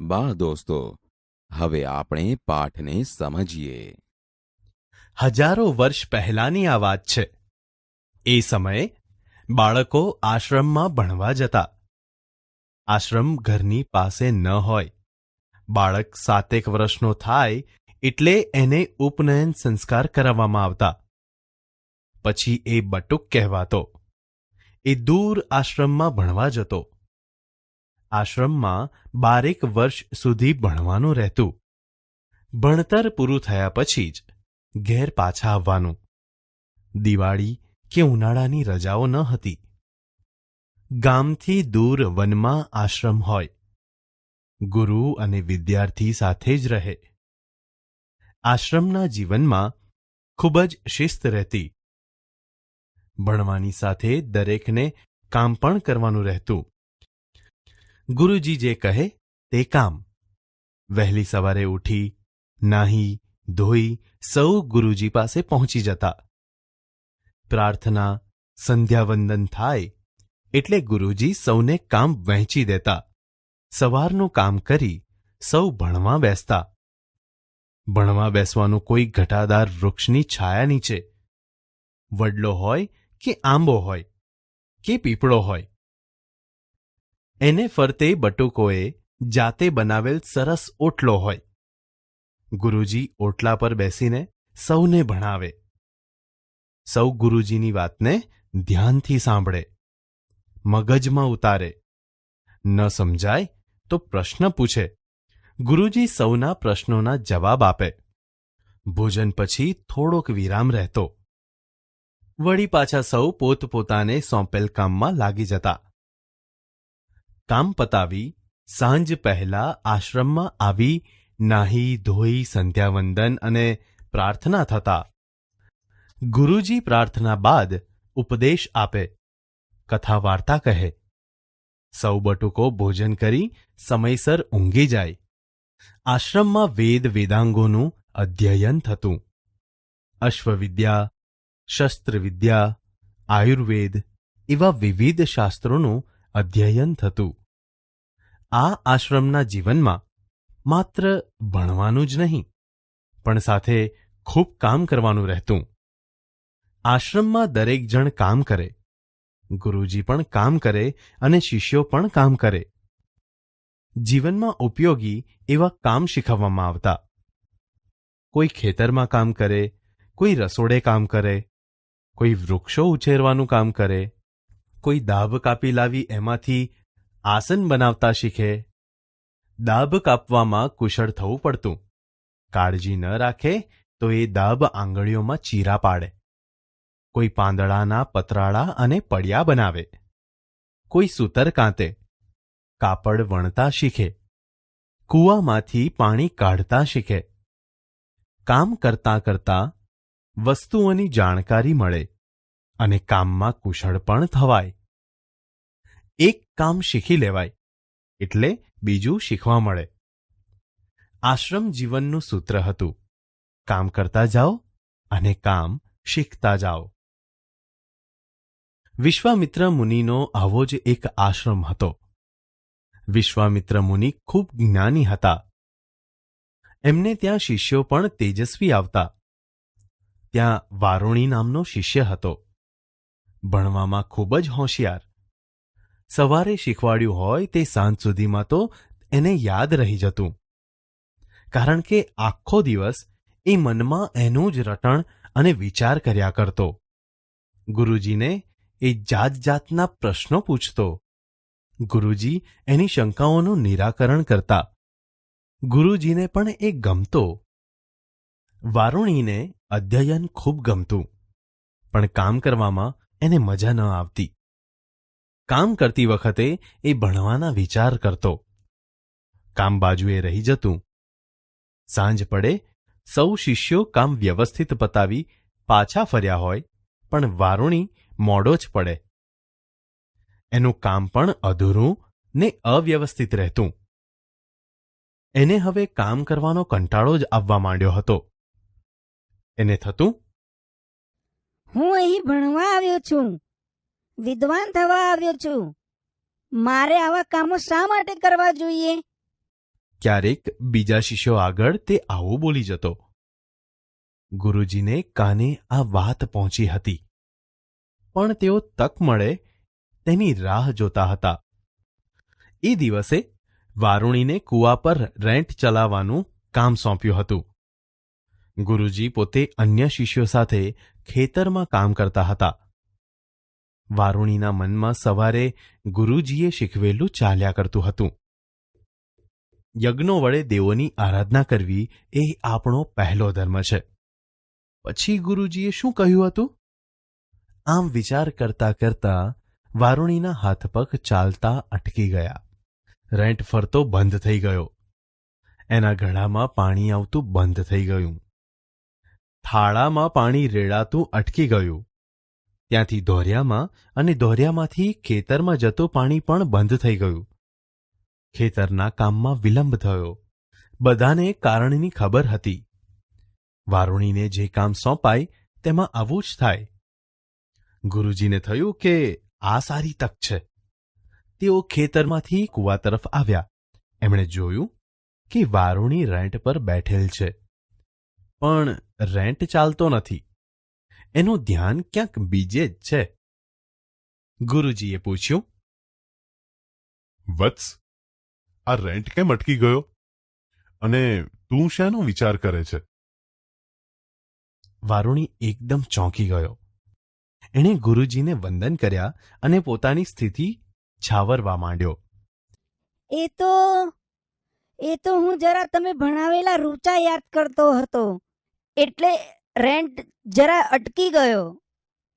બાળ દોસ્તો, હવે આપણે પાઠને સમજીએ. હજારો વર્ષ પહેલાની આ વાત છે. એ સમયે બાળકો આશ્રમમાં ભણવા જતા. આશ્રમ ઘરની પાસે ન હોય. બાળક સાતેક વર્ષનો થાય એટલે એને ઉપનયન સંસ્કાર કરાવવામાં આવતા. પછી એ બટુક કહેવાતો. એ દૂર આશ્રમમાં ભણવા જતો. આશ્રમમાં બારેક વર્ષ સુધી ભણવાનું રહેતું. ભણતર પૂરું થયા પછી જ ઘેર પાછા આવવાનું. દિવાળી કે ઉનાળાની રજાઓ ન હતી. ગામથી દૂર વનમાં આશ્રમ હોય. ગુરુ અને વિદ્યાર્થી સાથે જ રહે. આશ્રમના જીવનમાં ખૂબ જ શિસ્ત રહેતી. ભણવાની સાથે દરેકને કામ પણ કરવાનું રહેતું. ગુરુજી જે કહે તે કામ. વહેલી સવારે ઉઠી, નાહી, ધોઈ સૌ ગુરુજી પાસે પહોંચી જતા. પ્રાર્થના, સંધ્યાવંદન થાય એટલે ગુરુજી સૌને કામ વહેંચી દેતા. સવારનું કામ કરી સૌ ભણવા બેસતા. ભણવા બેસવાનું કોઈ ઘટાદાર વૃક્ષની છાયા નીચે. વડલો હોય કે આંબો હોય કે પીપળો હોય. એને ફરતે બટુકોએ જાતે બનાવેલ સરસ ઓટલો હોય. ગુરુજી ઓટલા પર બેસીને સૌને ભણાવે. સૌ ગુરુજીની વાતને ધ્યાનથી સાંભળે. મગજમાં ઉતારે. ન સમજાય તો પ્રશ્ન પૂછે. ગુરુજી સૌના પ્રશ્નોના જવાબ આપે. ભોજન પછી થોડોક વિરામ રહેતો. વળી પાછા સૌ પોતપોતાને સોંપેલ કામમાં લાગી જતા. કામ પતાવી, સાંજ પહેલા આશ્રમમાં આવી, નાહી, ધોઈ, સંધ્યાવંદન અને પ્રાર્થના થતા. ગુરુજી પ્રાર્થના બાદ ઉપદેશ આપે કથા વાર્તા કહે. સૌ બટુકો ભોજન કરી સમયસર ઊંઘી જાય. આશ્રમમાં વેદ વેદાંગોનું અધ્યયન થતું. અશ્વવિદ્યા, શસ્ત્રવિદ્યા, આયુર્વેદ એવા વિવિધ શાસ્ત્રોનું અધ્યયન થતું. આ આશ્રમના જીવનમાં માત્ર ભણવાનું જ નહીં, પણ સાથે ખૂબ કામ કરવાનું રહેતું. આશ્રમમાં દરેક જણ કામ કરે, ગુરુજી પણ કામ કરે અને શિષ્યો પણ કામ કરે. જીવનમાં ઉપયોગી એવા કામ શીખવવામાં આવતા. કોઈ ખેતરમાં કામ કરે, કોઈ રસોડે કામ કરે, કોઈ વૃક્ષો ઉછેરવાનું કામ કરે કોઈ દાબ કાપી લાવી એમાંથી આસન બનાવતા શીખે. દાબ કાપવામાં કુશળ થવું પડતું. કાળજી ન રાખે તો એ દાબ આંગળીઓમાં ચીરા પાડે. કોઈ પાંદડાના પતરાળા અને પડિયા બનાવે. કોઈ સૂતર કાંતે. કાપડ વણતા શીખે. કૂવામાંથી પાણી કાઢતા શીખે. કામ કરતાં કરતાં વસ્તુઓની જાણકારી મળે. અને કામમાં કુશળ પણ થવાય. એક કામ શીખી લેવાય, એટલે બીજું શીખવા મળે. આશ્રમ જીવનનું સૂત્ર હતું, કામ કરતા જાઓ અને કામ શીખતા જાઓ. વિશ્વામિત્ર મુનિનો આવો જ એક આશ્રમ હતો. વિશ્વામિત્ર મુનિ ખૂબ જ્ઞાની હતા. એમને ત્યાં શિષ્યો પણ તેજસ્વી આવતા. ત્યાં વારુણી નામનો શિષ્ય હતો. ભણવામાં ખૂબ જ હોશિયાર. સવારે શીખવાડ્યું હોય તે સાંજ સુધીમાં તો એને યાદ રહી જતું. કારણ કે આખો દિવસ એ મનમાં એનું જ રટણ અને વિચાર કર્યા કરતો. ગુરુજીને એ જાત જાતના પ્રશ્નો પૂછતો. ગુરુજી એની શંકાઓનું નિરાકરણ કરતા. ગુરુજીને પણ એ ગમતો. વારુણીને અધ્યયન ખૂબ ગમતું. પણ કામ કરવામાં એને મજા ન આવતી. કામ કરતી વખતે એ ભણવાના વિચાર કરતો. કામ બાજુએ રહી જતું. સાંજ પડે, સૌ શિષ્યો કામ વ્યવસ્થિત પતાવી પાછા ફર્યા હોય, પણ વારુણી મોડો જ પડે. એનું કામ પણ અધૂરું ને અવ્યવસ્થિત રહેતું. એને હવે કામ કરવાનો કંટાળો જ આવવા માંડ્યો હતો. એને થતું હું અહીં ભણવા આવ્યો છું. વિદ્વાન થવા આવ્યો છું. મારે આવા કામો શા માટે કરવા જોઈએ? ક્યારેક બીજા શિષ્યો આગળ તે આવું બોલી જતો. ગુરુજીને કાને આ વાત પહોંચી હતી. પણ તેઓ તક મળે તેની રાહ જોતા હતા. એ દિવસે વારુણીને કૂવા પર રેન્ટ ચલાવવાનું કામ સોંપ્યું હતું. ગુરુજી પોતે અન્ય શિષ્યો સાથે ખેતરમાં કામ કરતા હતા. વારુણીના મનમાં સવારે ગુરુજીએ શીખવેલું ચાલ્યા કરતું હતું. યજ્ઞો વડે દેવોની આરાધના કરવી એ આપણો પહેલો ધર્મ છે. પછી ગુરુજીએ શું કહ્યું હતું? આમ વિચાર કરતા કરતા વારુણીના હાથ પગ ચાલતા અટકી ગયા. રેન્ટ ફરતો બંધ થઈ ગયો. એના ગળામાં પાણી આવતું બંધ થઈ ગયું. થાળામાં પાણી રેડાતું અટકી ગયું. ત્યાંથી ધોરિયામાં અને ધોરિયામાંથી ખેતરમાં જતું પાણી પણ બંધ થઈ ગયું. ખેતરના કામમાં વિલંબ થયો. બધાને કારણની ખબર હતી. વારુણીને જે કામ સોંપાય, તેમાં આવું જ થાય. ગુરુજીને થયું કે આ સારી તક છે. તેઓ ખેતરમાંથી કૂવા તરફ આવ્યા. એમણે જોયું કે વારુણી રેન્ટ પર બેઠેલ છે. પણ રેન્ટ ચાલતો નથી. એનું ધ્યાન ક્યાંક બીજે જ છે. ગુરુજીએ પૂછ્યું વત્સ આ રેન્ટ કેમ અટકી ગયો? અને તું શાનો વિચાર કરે છે? વારુણી એકદમ ચોંકી ગયો. એણે ગુરુજીને વંદન કર્યા અને પોતાની સ્થિતિ છાવરવા માંડ્યો. એ તો એ તો હું જરા તમે ભણાવેલા રૂચા યાદ કરતો હતો. એટલે રેન્ટ જરા અટકી ગયો.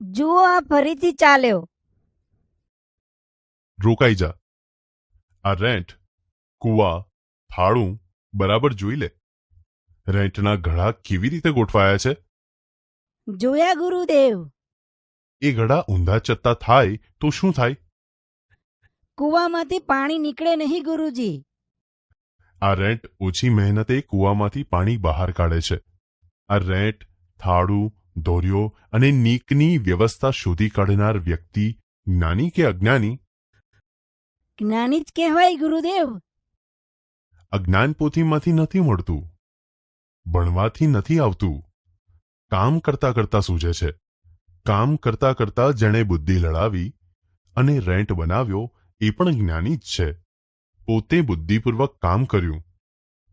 જુઓ આ ફરીથી ચાલ્યો. રોકાઈ જા. આ રેન્ટ કુવા ફાળું બરાબર જોઈ લે. રેન્ટના ઘડા કેવી રીતે ગોઠવાયા છે? જોયા ગુરુદેવ. એ ઘડા ઊંધા ચત્તા થાય તો શું થાય? કૂવામાંથી પાણી નીકળે નહીં ગુરુજી. આ રેન્ટ ઓછી મહેનતે કૂવામાંથી પાણી બહાર કાઢે છે. આ રેન્ટ થાળું દોર્યો અને નીકની વ્યવસ્થા શોધી કાઢનાર વ્યક્તિ જ્ઞાની કે અજ્ઞાની? જ્ઞાની જ કહેવાય ગુરુદેવ. અજ્ઞાન પોથીમાંથી નથી મળતું. ભણવાથી નથી આવતું. કામ કરતા કરતા સૂજે છે. કામ કરતા કરતા જેણે બુદ્ધિ લડાવી અને રેન્ટ બનાવ્યો એ પણ જ્ઞાની જ છે. પોતે બુદ્ધિપૂર્વક કામ કર્યું.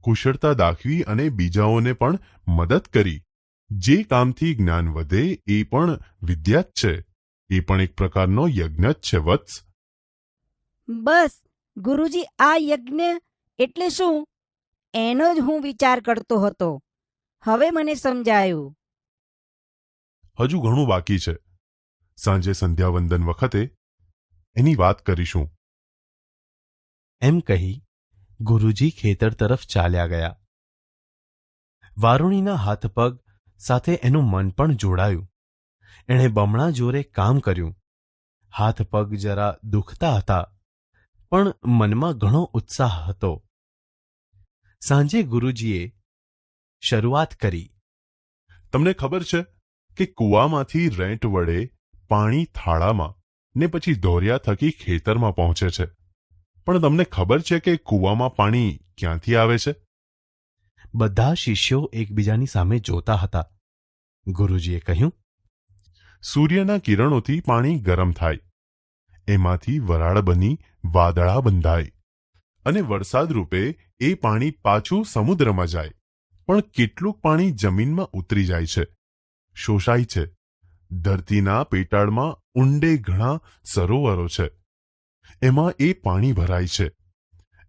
કુશળતા દાખવી અને બીજાઓને પણ મદદ કરી. જે કામથી જ્ઞાન વધે એ પણ વિદ્યા જ છે. એ પણ એક પ્રકારનો યજ્ઞ જ છે વત્સ. બસ ગુરુજી આ યજ્ઞ એટલે શું? એનો જ હું વિચાર કરતો હતો. હવે મને સમજાયું. હજુ ઘણું બાકી છે. સાંજે સંધ્યાવંદન વખતે એની વાત કરીશું. એમ કહી ગુરુજી ખેતર તરફ ચાલ્યા ગયા. વારુણીના હાથ પગ સાથે એનું મન પણ જોડાયું. એણે બમણા જોરે કામ કર્યું. હાથ પગ જરા દુખતા હતા, પણ મનમાં ઘણો ઉત્સાહ હતો. સાંજે ગુરુજીએ શરૂઆત કરી. તમને ખબર છે કે કૂવામાંથી રેન્ટ વડે પાણી થાળામાં ને પછી દોર્યા થકી ખેતરમાં પહોંચે છે. પણ તમને ખબર છે કે કૂવામાં પાણી ક્યાંથી આવે છે? બધા શિષ્યો એકબીજાની સામે જોતા હતા. ગુરુજીએ કહ્યું સૂર્યના કિરણોથી પાણી ગરમ થાય. એમાંથી વરાળ બની વાદળા બંધાય અને વરસાદ રૂપે એ પાણી પાછું સમુદ્રમાં જાય. પણ કેટલુંક પાણી જમીનમાં ઉતરી જાય છે. શોષાય છે. ધરતીના પેટાળમાં ઊંડે ઘણા સરોવરો છે. એમાં એ પાણી ભરાય છે.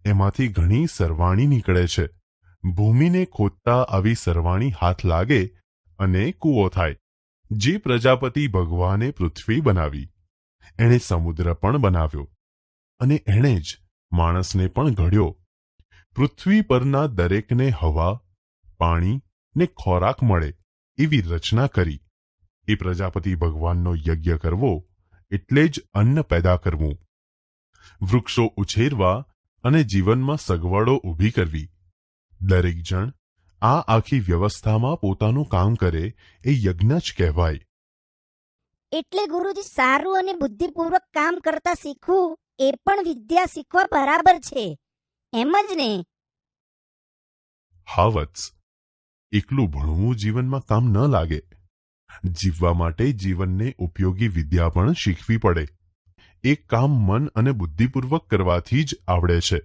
એમાંથી ઘણી સરવાણી નીકળે છે. ભૂમિને ખોદતા આવી સરવાણી હાથ લાગે અને કૂવો થાય. જે પ્રજાપતિ ભગવાને પૃથ્વી બનાવી. એણે સમુદ્ર પણ બનાવ્યો. અને એણે જ માણસને પણ ઘડ્યો. પૃથ્વી પરના દરેકને હવા, પાણી ને ખોરાક મળે એવી રચના કરી. એ પ્રજાપતિ ભગવાનનો યજ્ઞ કરવો એટલે જ અન્ન પેદા કરવું. વૃક્ષો ઉછેરવા અને જીવનમાં સગવડો ઊભી કરવી. દરેક જણ આ આખી વ્યવસ્થામાં પોતાનું કામ કરે એ યજ્ઞ જ કહેવાય. એટલે ગુરુજી સારું અને બુદ્ધિપૂર્વક કામ કરતા શીખવું એ પણ વિદ્યા શીખવા બરાબર છે. એમ જ ને? હા વત્સ એકલું ભણવું જીવનમાં કામ ન લાગે. જીવવા માટે જીવનને ઉપયોગી વિદ્યા પણ શીખવી પડે. એક કામ મન અને બુદ્ધિપૂર્વક કરવાથી જ આવડે છે.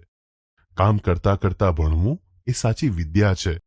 કામ કરતા કરતા ભણવું એ સાચી વિદ્યા છે.